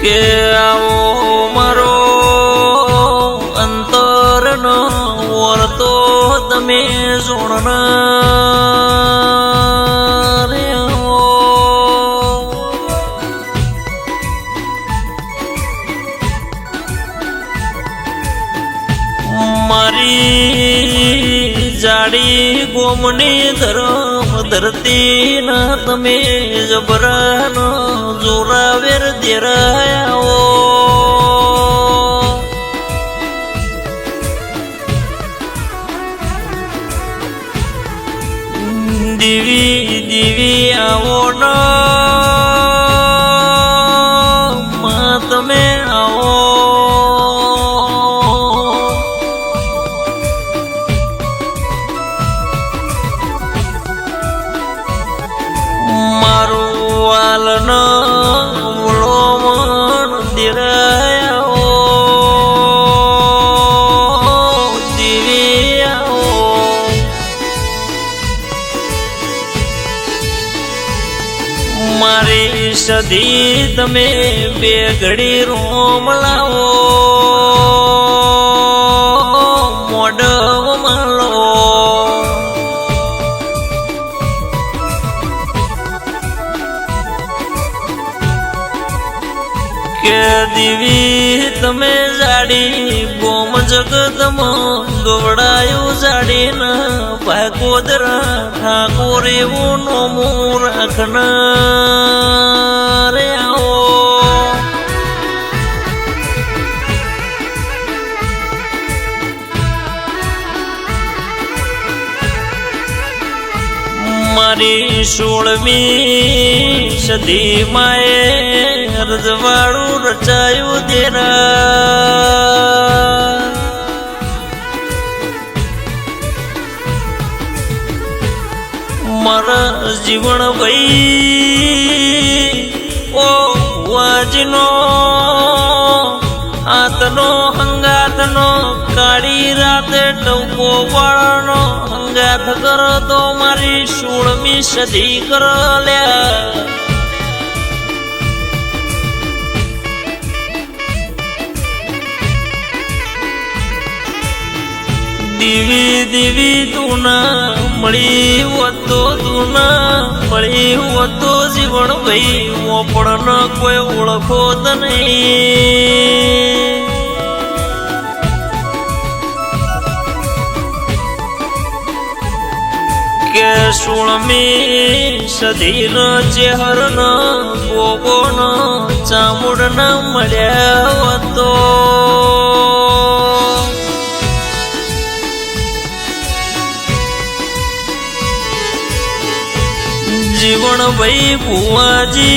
કે આવો મારો અંતરનો વર્તો તમે જોણના. મારી જાડી ગોમની ધરમ ધરતી ના તમે જબરાનો જોરાવેર દેરાયાઓ મારી સધી તમે બે ઘડી રોમ લાવો. મોઢમાં લો. કે દીવી તમે જાડી બોમ જગતમાં દોડાયું જાડીને. ભાગોદરા ઠાકોર એવું નોમું રાખનાર મારી સોળમી સદી માએ રજવાડું રચાયું તેરા મારા જીવન ભાઈ ઓ વાજનો હાથનો હંગાતનો કાળી રાતે ટકો વાળાનો હંગાત કર તો મારી સોળમી સદી કર દીવી દીવી તુના મળી હોતો તુના મળી હોતો જીવન ભાઈ ઓપણ કોઈ ઓળખો તને કે સોળમી સધી નો ચેહર ચામુડના મળ્યા હતો. જીવન ભાઈ ભુવાજી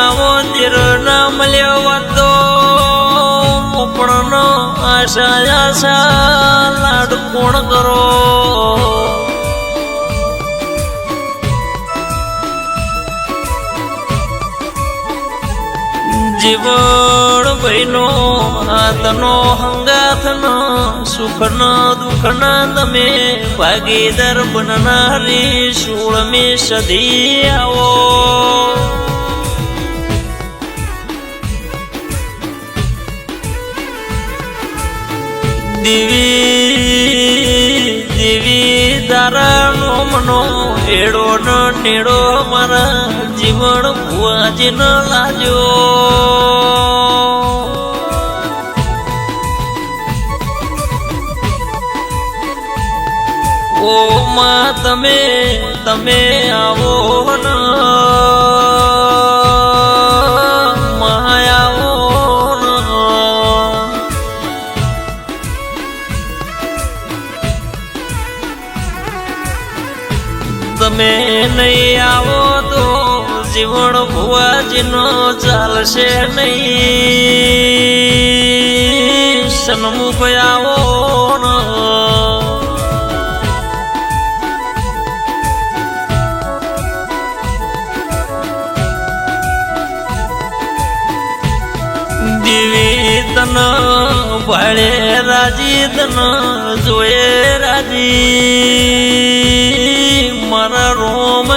આવો તેર નામ મળ્યો હતો પણ આશા આશા લાડ કોણ કરો? જીવન ભાઈનો હાથનો, હંગાથનો સુખનો દુઃખનો તમે ભાગીદાર બનનારી સોળમી સદી આવો દેવી દેવી દારાનો મનો એડો નેડો મારા જીવન ભુઆજી ન લાજો. તમે તમે આવો તમે નહીં આવો તો જીવન ભુવાજીનો ચાલશે નહીં. સન્મુખ આવો પડે રાજી તનો જોયે રાજી. મારા રોમ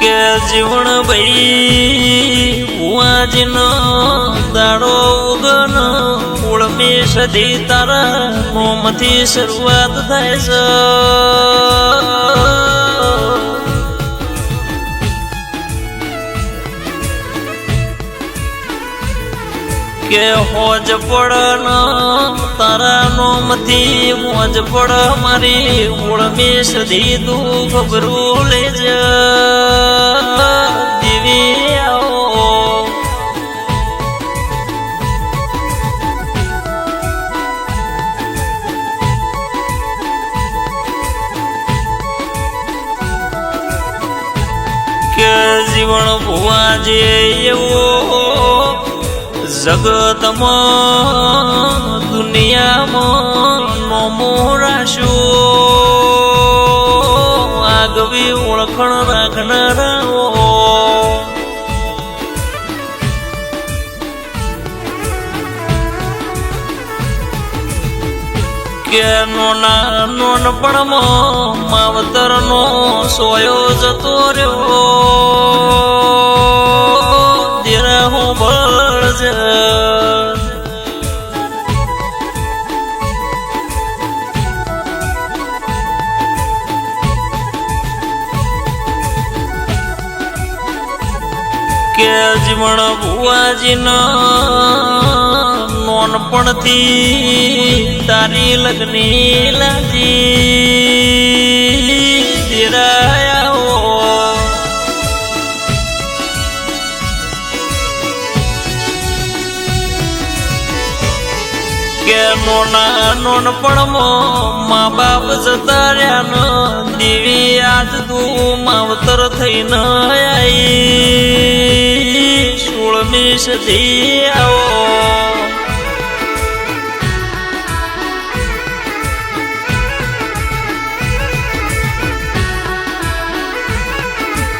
કે જીવણ ભાઈ, ભુવાજીનો દાડો ઉગનો ઉળમી સધી તારા મોમથી શરૂઆત થાય છે. હોજ પડ તારા નોમથી મોજ પડ, મારી ઉળમી સદી તું ખબરું લેજ. દીવી જીવન ભુવા જે એવો જગતમાં દુનિયામાં નોમો રાશું આગવી ઓળખણ રાખનારાઓ. કે નોના નોનપણમાં માવતરનો સોયો જતો રહ્યો. જીવણ બુઆજીનો નોનપણથી તારી લગ્ની લાજી દેરાયા. કે નોના નોનપણમાં મા બાપ જતા રહ્યા દેવી આજ તું માવતર થઈને આઈ. સદી આવો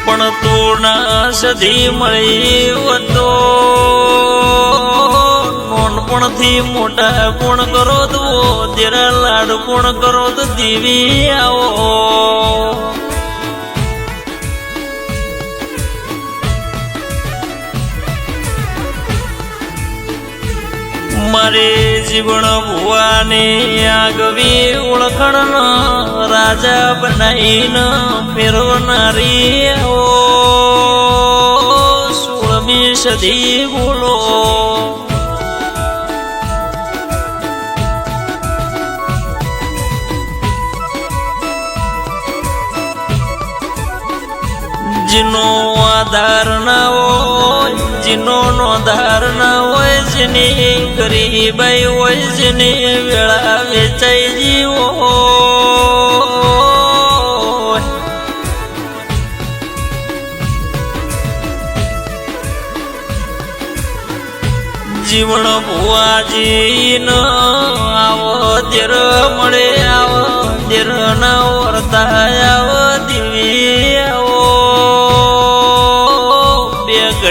પણ તું ના સધી મળી હતો નોનપણથી મોટા કોણ કરો તો તેરા લાડ કોણ કરો તો દેવી આવો. મારે જીવન ભુવાને આગવી ઓળખણ રાજા બનાવીને ફેરવનારી સોળમી સદી બોલો. જેનો આધાર ના હોય જેનો નો ધાર ના હોય, જની ગરીબાઈ હોય, જની વેળા વેચાઈ જીવો. જીવન ભુવાજી નો આવો, દેર મળે આવો, દેર ના વર્તા આવો, દેવી આવો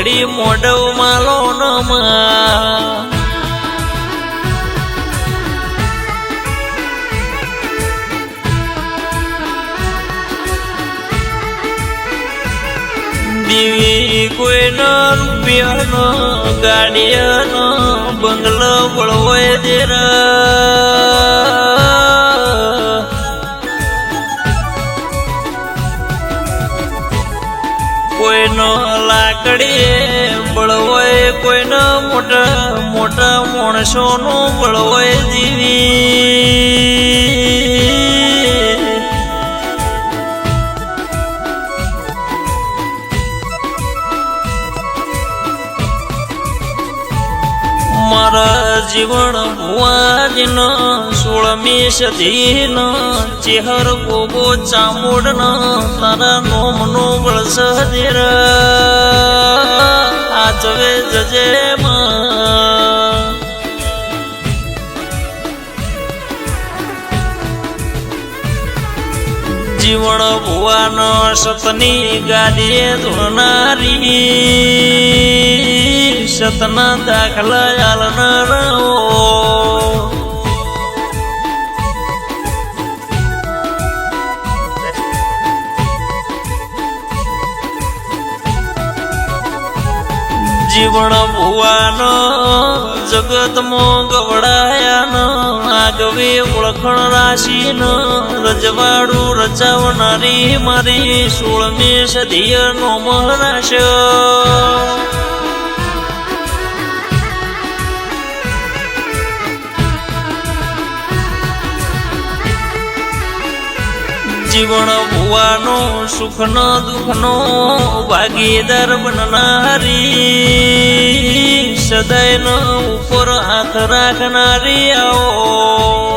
બે ઘડી મોઢવ માલો નમા. દીવી કોઈનો રૂપિયાનો ગાડીયાનો બંગલો વળવો દેરા. કોઈનો લાકડી બળવાય કોઈનો મોટા મોટા માણસોનો બળવાય દીવી મારા જીવન ભુવાજીનો સોળમી સદીનો ચેહર ગોગો ચામુડનો તારા નોમનો વળસદેર આચવે જજે માં. જીવણ ભુવાનો સતની ગાડીએ ધોનારી સતના દાખલા આલનારો જીવણ ભુવાનો જગતમાં ગવડાયાન આગવે ઓળખણ રાશિન રજવાડું રચાવનારી મારી સોળમી સદીય નોમ રાશ જીવન ભુવાનો સુખનો દુઃખનો ભાગીદાર બનનારી સદાયનો ઉપર હાથ રાખનારી આવો.